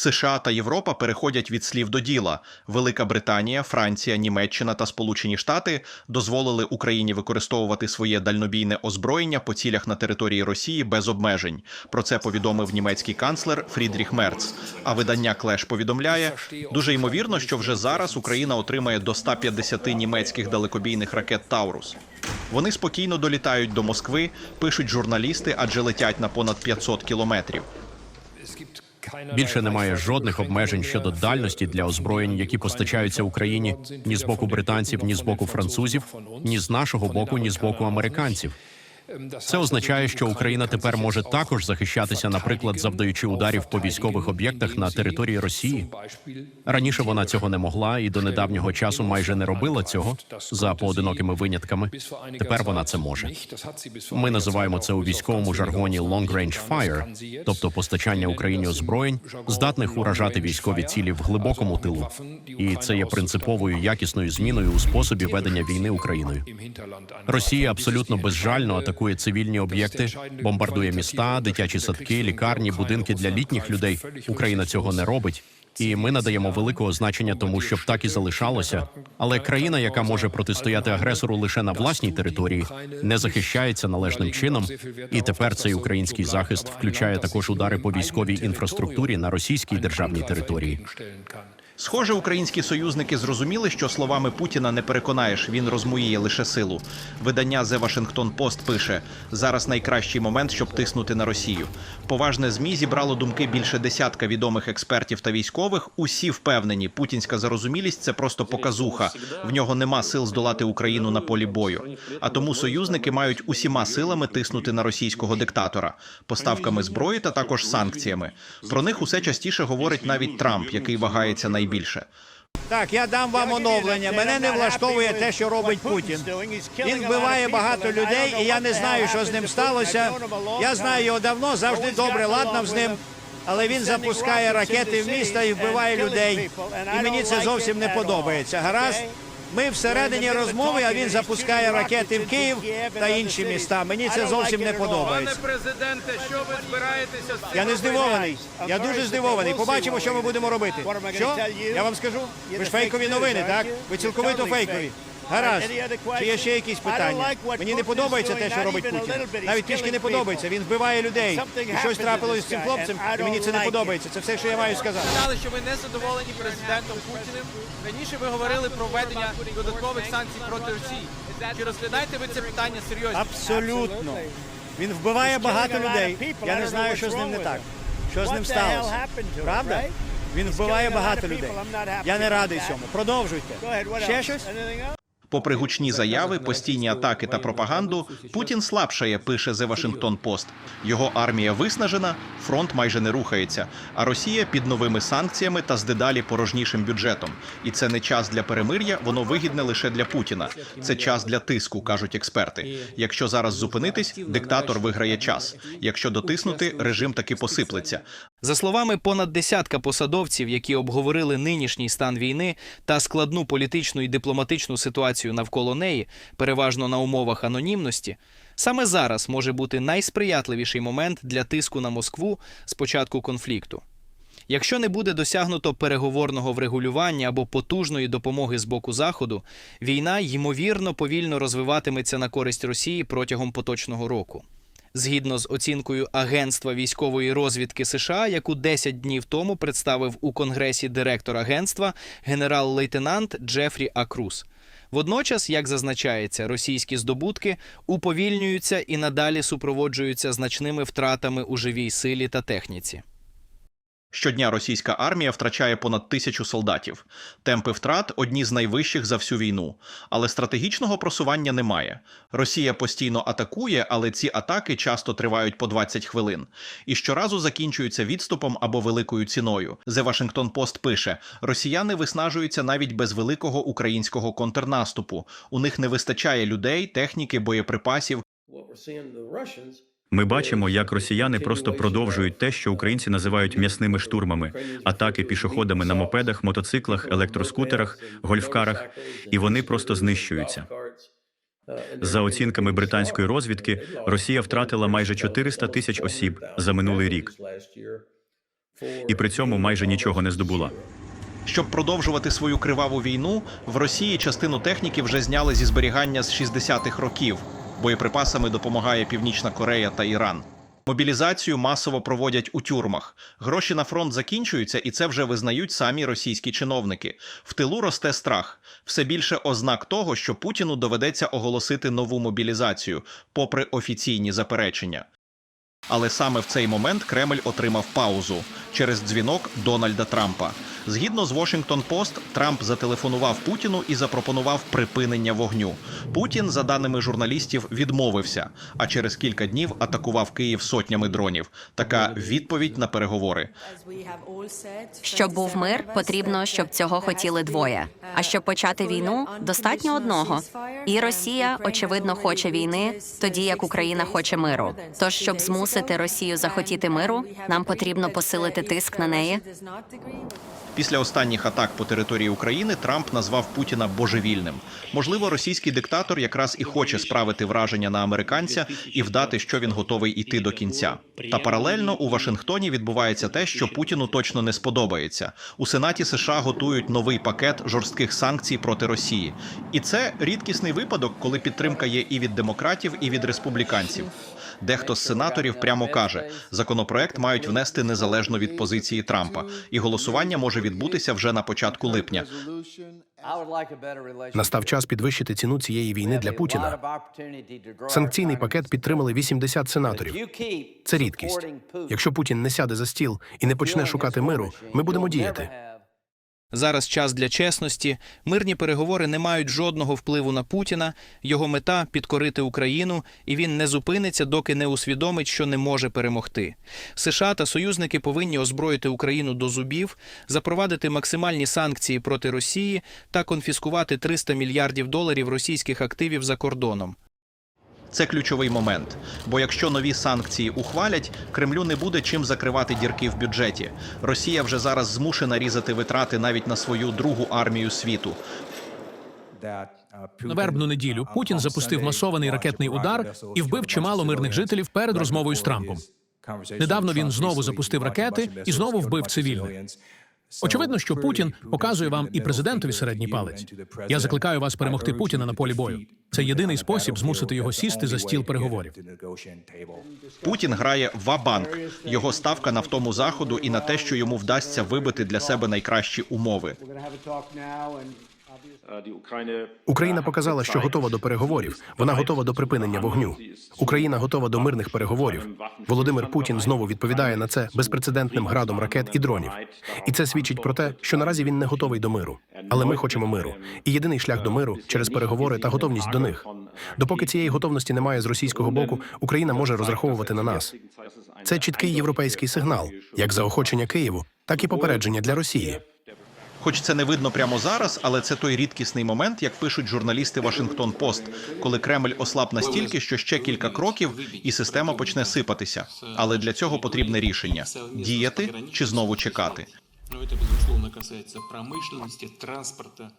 США та Європа переходять від слів до діла. Велика Британія, Франція, Німеччина та Сполучені Штати дозволили Україні використовувати своє дальнобійне озброєння по цілях на території Росії без обмежень. Про це повідомив німецький канцлер Фрідріх Мерц. А видання Клеш повідомляє, дуже ймовірно, що вже зараз Україна отримає до 150 німецьких далекобійних ракет Таурус. Вони спокійно долітають до Москви, пишуть журналісти, адже летять на понад 500 кілометрів. Більше немає жодних обмежень щодо дальності для озброєнь, які постачаються Україні ні з боку британців, ні з боку французів, ні з нашого боку, ні з боку американців. Це означає, що Україна тепер може також захищатися, наприклад, завдаючи ударів по військових об'єктах на території Росії. Раніше вона цього не могла і до недавнього часу майже не робила цього за поодинокими винятками. Тепер вона це може. Ми називаємо це у військовому жаргоні «long range fire», тобто постачання Україні озброєнь, здатних уражати військові цілі в глибокому тилу. І це є принциповою якісною зміною у способі ведення війни Україною. Росія абсолютно безжально атакує цивільні об'єкти, бомбардує міста, дитячі садки, лікарні, будинки для літніх людей. Україна цього не робить. І ми надаємо великого значення тому, щоб так і залишалося. Але країна, яка може протистояти агресору лише на власній території, не захищається належним чином. І тепер цей український захист включає також удари по військовій інфраструктурі на російській державній території. Схоже, українські союзники зрозуміли, що словами Путіна не переконаєш, він розмуїє лише силу. Видання The Washington Post пише: зараз найкращий момент, щоб тиснути на Росію. Поважне змі зібрало думки більше десятка відомих експертів та військових. Усі впевнені, путінська зарозумілість це просто показуха. В нього нема сил здолати Україну на полі бою. А тому союзники мають усіма силами тиснути на російського диктатора, поставками зброї та також санкціями. Про них усе частіше говорить навіть Трамп, який вагається найбільше. Так, я дам вам оновлення. Мене не влаштовує те, що робить Путін. Він вбиває багато людей, і я не знаю, що з ним сталося. Я знаю його давно, завжди добре, ладно з ним. Але він запускає ракети в міста і вбиває людей. І мені це зовсім не подобається. Гаразд? Ми всередині розмови, а він запускає ракети в Київ та інші міста. Мені це зовсім не подобається. Пане президенте, що ви збираєтеся з Я не здивований. Я дуже здивований. Побачимо, що ми будемо робити. Що? Я вам скажу. Ви ж фейкові новини, так? Ви цілковито фейкові. Гаразд. Чи є ще якісь питання? Мені не подобається те, що робить Путін. Навіть трішки не подобається. Він вбиває людей. І щось трапилось з цим хлопцем, і мені це не подобається. Це все, що я маю сказати. сказали, що ви не задоволені президентом Путіним. Раніше ви говорили про введення додаткових санкцій проти Росії. Чи розглядаєте ви це питання серйозно? Абсолютно. Він вбиває багато людей. Я не знаю, що з ним не так. Що з ним сталося? Правда? Він вбиває багато людей. Я не радий цьому. Продовжуйте. Ще щось? Попри гучні заяви, постійні атаки та пропаганду, Путін слабшає, пише The Washington Post. Його армія виснажена, фронт майже не рухається. А Росія під новими санкціями та з дедалі порожнішим бюджетом. І це не час для перемир'я, воно вигідне лише для Путіна. Це час для тиску, кажуть експерти. Якщо зараз зупинитись, диктатор виграє час. Якщо дотиснути, режим таки посиплеться. За словами понад десятка посадовців, які обговорили нинішній стан війни та складну політичну і дипломатичну ситуацію навколо неї, переважно на умовах анонімності, саме зараз може бути найсприятливіший момент для тиску на Москву з початку конфлікту. Якщо не буде досягнуто переговорного врегулювання або потужної допомоги з боку Заходу, війна ймовірно повільно розвиватиметься на користь Росії протягом поточного року. Згідно з оцінкою Агентства військової розвідки США, яку 10 днів тому представив у Конгресі директор агентства генерал-лейтенант Джефрі Акрус. Водночас, як зазначається, російські здобутки уповільнюються і надалі супроводжуються значними втратами у живій силі та техніці. Щодня російська армія втрачає понад тисячу солдатів. Темпи втрат одні з найвищих за всю війну. Але стратегічного просування немає. Росія постійно атакує, але ці атаки часто тривають по 20 хвилин. І щоразу закінчуються відступом або великою ціною. The Washington Post пише: росіяни виснажуються навіть без великого українського контрнаступу. У них не вистачає людей, техніки, боєприпасів. Ми бачимо, як росіяни просто продовжують те, що українці називають м'ясними штурмами, атаки пішоходами на мопедах, мотоциклах, електроскутерах, гольфкарах, і вони просто знищуються. За оцінками британської розвідки, Росія втратила майже 400 тисяч осіб за минулий рік. і при цьому майже нічого не здобула. Щоб продовжувати свою криваву війну, в Росії частину техніки вже зняли зі зберігання з 60-х років. Боєприпасами допомагає Північна Корея та Іран. Мобілізацію масово проводять у тюрмах. Гроші на фронт закінчуються, і це вже визнають самі російські чиновники. В тилу росте страх. Все більше ознак того, що Путіну доведеться оголосити нову мобілізацію, попри офіційні заперечення. Але саме в цей момент Кремль отримав паузу через дзвінок Дональда Трампа. Згідно з Washington Post, Трамп зателефонував Путіну і запропонував припинення вогню. Путін, за даними журналістів, відмовився, а через кілька днів атакував Київ сотнями дронів. Така відповідь на переговори. Щоб був мир, потрібно, щоб цього хотіли двоє. А щоб почати війну, достатньо одного. І Росія, очевидно, хоче війни, тоді як Україна хоче миру. Тож, щоб змусити Росію захотіти миру, нам потрібно посилити тиск на неї. Після останніх атак по території України Трамп назвав Путіна божевільним. Можливо, російський диктатор якраз і хоче справити враження на американця і вдати, що він готовий іти до кінця. Та паралельно у Вашингтоні відбувається те, що Путіну точно не сподобається. У Сенаті США готують новий пакет жорстких санкцій проти Росії, і це рідкісний випадок, коли підтримка є і від демократів, і від республіканців. Дехто з сенаторів прямо каже, законопроект мають внести незалежно від позиції Трампа, і голосування може відбутися вже на початку липня. Настав час підвищити ціну цієї війни для Путіна. Санкційний пакет підтримали 80 сенаторів. Це рідкість. Якщо Путін не сяде за стіл і не почне шукати миру, ми будемо діяти. Зараз час для чесності. Мирні переговори не мають жодного впливу на Путіна. Його мета підкорити Україну, і він не зупиниться, доки не усвідомить, що не може перемогти. США та союзники повинні озброїти Україну до зубів, запровадити максимальні санкції проти Росії та конфіскувати 300 мільярдів доларів російських активів за кордоном. Це ключовий момент. Бо якщо нові санкції ухвалять, Кремлю не буде чим закривати дірки в бюджеті. Росія вже зараз змушена різати витрати навіть на свою другу армію світу. На вербну неділю Путін запустив масований ракетний удар і вбив чимало мирних жителів перед розмовою з Трампом. Недавно він знову запустив ракети і знову вбив цивільних. Очевидно, що Путін показує вам і президентові середній палець. Я закликаю вас перемогти Путіна на полі бою. Це єдиний спосіб змусити його сісти за стіл переговорів. Путін грає вабанк. Його ставка на втому заходу і на те, що йому вдасться вибити для себе найкращі умови. Україна показала, що готова до переговорів. Вона готова до припинення вогню. Україна готова до мирних переговорів. Володимир Путін знову відповідає на це безпрецедентним градом ракет і дронів. І це свідчить про те, що наразі він не готовий до миру. Але ми хочемо миру. І єдиний шлях до миру через переговори та готовність до них. Допоки цієї готовності немає з російського боку, Україна може розраховувати на нас. Це чіткий європейський сигнал, як заохочення Києву, так і попередження для Росії. Хоч це не видно прямо зараз, але це той рідкісний момент, як пишуть журналісти Вашингтон Пост, коли Кремль ослаб настільки, що ще кілька кроків і система почне сипатися. Але для цього потрібне рішення: діяти чи знову чекати. Но это, безусловно, касается промышленности, транспорта,